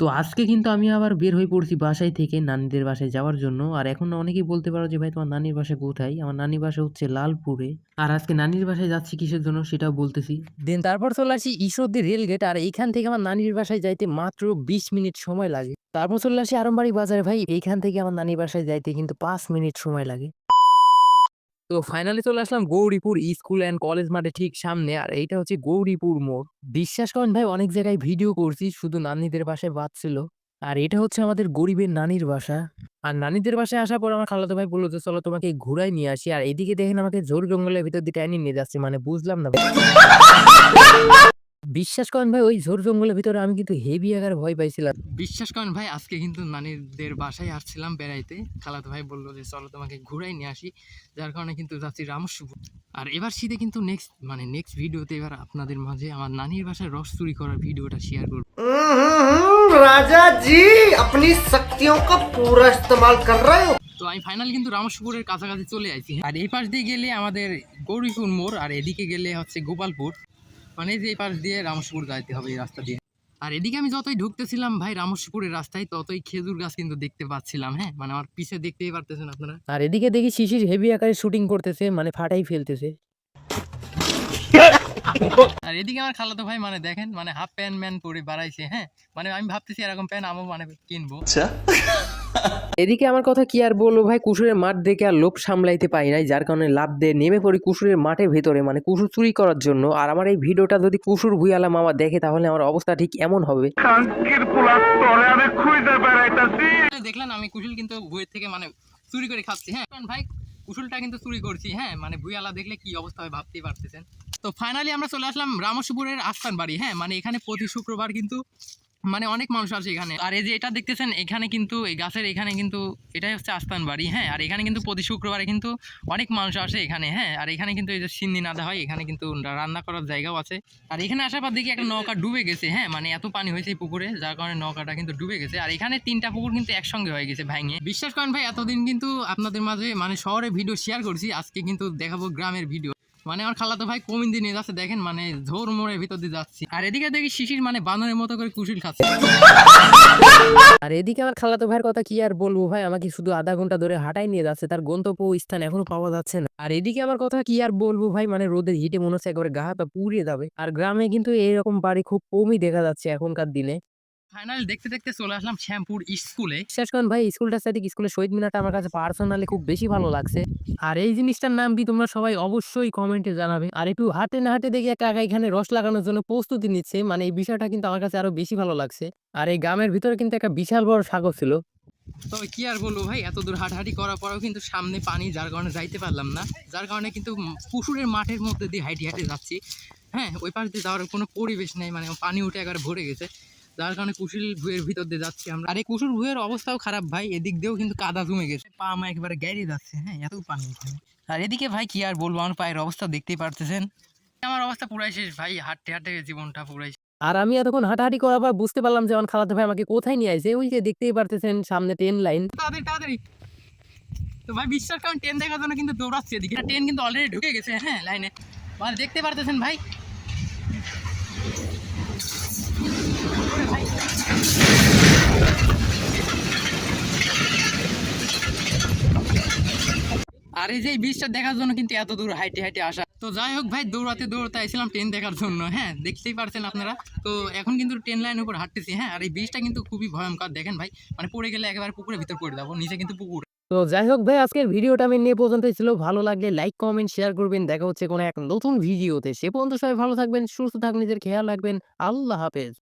তো আজকে কিন্তু আমি আবার বের হয়ে পড়ছি বাসায় থেকে নানিদের বাসায় যাওয়ার জন্য। আর এখন অনেকেই বলতে পারো যে, ভাই, তোমার নানির বাসা কোথায়? আমার নানির বাসা হচ্ছে লালপুরে। আর আজকে নানির বাসায় যাচ্ছি কিসের জন্য সেটাও বলতেছি। দেন তারপর চলে আসি ঈশ্বরদী রেল গেট আর এইখান থেকে আমার নানির বাসায় যাইতে মাত্র বিশ মিনিট সময় লাগে। তারপর চলে আসি আরমবাড়ি বাজারে। ভাই এইখান থেকে আমার নানির বাসায় যাইতে কিন্তু পাঁচ মিনিট সময় লাগে। তো ফাইনালি চলে আসলাম গৌরীপুর স্কুল অ্যান্ড কলেজ মাঠে ঠিক সামনে। আর এইটা হচ্ছে গৌরীপুর মোড়। বিশ্বাস করেন ভাই, অনেক জায়গায় ভিডিও করছি, শুধু নানিদের বাসায় বাঁচছিল আর এটা হচ্ছে আমাদের গরিবের নানির বাসা। আর নানিদের বাসায় আসার পর আমার খালাতো ভাই বলল যে, চলো তোমাকে ঘুরাই নিয়ে আসি। আর এদিকে দেখেন আমাকে জোর জঙ্গলের ভিতর দিয়ে টাইনি নিয়ে যাচ্ছে। মানে বুঝলাম না। বিশ্বাস করেন ভাই ওই ঝোর জঙ্গলের ভিতরে আমি কিন্তু হেভি আকার ভয় পাইছিলাম বিশ্বাস করেন ভাই আজকে কিন্তু নানিদের বাসায় আসছিলাম বেড়াইতে খালাতো ভাই বললো যে চলো তোমাকে ঘুরাই নিয়ে আসি যার কারণে কিন্তু যাচ্ছি রামস্বপুর আর এবার শীতে কিন্তু নেক্সট মানে নেক্সট ভিডিওতে এবার আপনাদের মাঝে আমার নানির বাসায় রস চুরি করার ভিডিওটা শেয়ার করবো हम्म, राजा जी अपनी शक्तियों का पूरा इस्तेमाल कर रहे हो তো আমি ফাইনাল কিন্তু রামস্বপুরের কাছাকাছি চলে আসি আর এই পাশ দিয়ে গেলে আমাদের গৌরীপুর মোড় আর এদিকে গেলে হচ্ছে গোপালপুর মানে যে পাশ দিয়ে রামস্বপুর যাইতে হবে এই রাস্তা দিয়ে। আর এদিকে আমি যতই ঢুকতেছিলাম ভাই রামস্বপুরের রাস্তায় ততই খেজুর গাছ কিন্তু দেখতে পাচ্ছিলাম হ্যাঁ? মানে আমার পিছে দেখতেই পারতেছেন আপনারা। আর এদিকে দেখি শিশির হেভি আকারে শুটিং করতেছে মানে ফাটাই ফেলতেছে। আর এদিকে আমার খালাতো ভাই মানে দেখেন মানে হাফ প্যান্ট ম্যান পরে বাড়াইছে হ্যাঁ? মানে আমি ভাবতেছি এরকম প্যান্ট আমও মানে কিনবো। এদিকে আমার কথা কি আর বলব ভাই? কুসুরের মাঠ দেখে আর লোভ সামলাইতে পারি নাই যার কারণে লাভ দিয়ে নেমে পড়ি কুসুরের মাঠের ভেতরে। মানে কুসুর চুরি করার জন্য। আর আমার এই ভিডিওটা যদি কুসুর ভুইয়ালা মামা দেখে তাহলে আমার অবস্থা ঠিক এমন হবে। দেখলেন আমি কুশুল কিন্তু বইয়ের থেকে মানে চুরি করে খাচ্ছি হ্যাঁ? ভাই কুশুলটা কিন্তু চুরি করছি হ্যাঁ? মানে ভুইয়ালা দেখলে কি অবস্থা হবে ভাবতেই পারতেছেন। তো ফাইনালি আমরা চলে আসলাম রামসপুরের আস্থান বাড়ি হ্যাঁ? মানে এখানে প্রতি শুক্রবার কিন্তু মানে অনেক মানুষ আছে এখানে। আর এই যে এটা দেখতেছেন, এখানে কিন্তু, এই গাছের এখানে কিন্তু, এটাই হচ্ছে আস্তান বাড়ি হ্যাঁ? আর এখানে কিন্তু প্রতি শুক্রবারে কিন্তু অনেক মানুষ আসে এখানে হ্যাঁ? আর এখানে কিন্তু এই যে সিন্নি নাদা হয়, এখানে কিন্তু রান্না করার জায়গাও আছে। আর এখানে আসার পর দেখি একটা নৌকা ডুবে গেছে হ্যাঁ? মানে এত পানি হয়েছে এই পুকুরে, যার কারণে নৌকাটা কিন্তু ডুবে গেছে। আর এখানে তিনটা পুকুর কিন্তু একসঙ্গে হয়ে গেছে ভেঙে। বিশ্বাস করেন ভাই, এতদিন কিন্তু আপনাদের মাঝে মানে শহরে ভিডিও শেয়ার করছি, আজকে কিন্তু দেখাবো গ্রামের ভিডিও মানে আমার খালাতো ভাই কমিন দিয়ে নিয়ে যাচ্ছে, দেখেন মানে ঝোর মোড়ের ভিতর দিয়ে যাচ্ছি। আর এদিকে দেখি শিশির মানে বানরের মতো করে কুশিল খাচ্ছে। আর এদিকে আমার খালাতো ভাইয়ের কথা কি আর বলব ভাই? আমাকে শুধু আধা ঘণ্টা ধরে হাঁটাই নিয়ে যাচ্ছে, তার গন্তব্য স্থান এখনও পাওয়া যাচ্ছে না। আর এদিকে আমার কথা কি আর বলব ভাই? মানে রোদের হিটে মনে হচ্ছে একবারে গা হাত পুড়িয়ে যাবে। আর গ্রামে কিন্তু এরকম বাড়ি খুব কমই দেখা যাচ্ছে এখনকার দিনে। ফাইনাল দেখতে দেখতে চলে আসলাম শ্যামপুর স্কুলে। করেন ভাই স্কুলটার সাথে স্কুলের শহীদ মিনারটা আমার কাছে পার্সোনালি খুব বেশি ভালো লাগছে। আর এই জিনিসটার নাম কি তোমরা সবাই অবশ্যই কমেন্টে জানাবে। আর একটু হাঁটে না হাঁটে দেখি একা একা এখানে রস লাগানোর জন্য প্রস্তুতি নিচ্ছে। মানে এই বিষয়টা কিন্তু আমার কাছে আরও বেশি ভালো লাগছে। আর এই গ্রামের ভিতরে কিন্তু একটা বিশাল বড় সাগর ছিল। তবে কি আর বলব ভাই এত দূর হাঁটাহাঁটি করার পরেও কিন্তু সামনে পানি যার কারণে যাইতে পারলাম না। যার কারণে কিন্তু পুকুরের মাঠের মধ্যে দিয়ে হাইটে হাইটে যাচ্ছি। হ্যাঁ ওই পাশ দিয়ে যাওয়ার কোনো পরিবেশ নেই মানে পানি উঠে একবার ভরে গেছে। যার কারণে কুশিল ভুয়ের ভিতর দিয়ে যাচ্ছি আমরা। আর এই কুশুর ভুয়ের অবস্থাও খারাপ ভাই এদিক দিয়েও কিন্তু কাদা জমে গেছে। পা আমার একেবারে গ্যারে যাচ্ছে হ্যাঁ এত পানি আর এদিকে ভাই কি আর বলব আমার পায়ের অবস্থা দেখতেই পারতেছেন। আমার অবস্থা পুরাই শেষ ভাই হাঁটতে হাঁটতে জীবনটা পুরাই আর আমি এতক্ষণ হাঁটাহাঁটি করার পর বুঝতে পারলাম যে আমার খালাতো ভাই আমাকে কোথায় নিয়ে আসে ওই যে দেখতেই পারতেছেন সামনে ট্রেন লাইন তাড়াতাড়ি তাড়াতাড়ি। তো ভাই বিশ্বাস কারণ ট্রেন দেখার জন্য কিন্তু দৌড়াচ্ছে এদিকে। ট্রেন কিন্তু অলরেডি ঢুকে গেছে হ্যাঁ লাইনে দেখতে পারতেছেন ভাই আর এই যে বীজটা দেখার জন্য কিন্তু এত দূর হাইটে হাইটে আসা। তো যাই হোক ভাই, দৌড়াতে দৌড়াতে আইছিলাম ট্রেন দেখার জন্য হ্যাঁ দেখতেই পারছেন আপনারা। তো এখন কিন্তু ট্রেন লাইনের উপর হাঁটতেছি হ্যাঁ আর এই বীজটা কিন্তু খুবই ভয়ঙ্কর। দেখেন ভাই মানে পড়ে গেলে একেবারে পুকুরের ভিতর পড়ে যাব, নিচে কিন্তু পুকুর। তো যাই হোক ভাই, আজকের ভিডিওটা আমি নিয়ে পর্যন্তই ছিল। ভালো লাগলে লাইক কমেন্ট শেয়ার করবেন। দেখা হচ্ছে কোনো এক নতুন ভিডিওতে। সে পর্যন্ত সবাই ভালো থাকবেন, সুস্থ থাকবেন নিজের খেয়াল রাখবেন। আল্লাহ হাফেজ।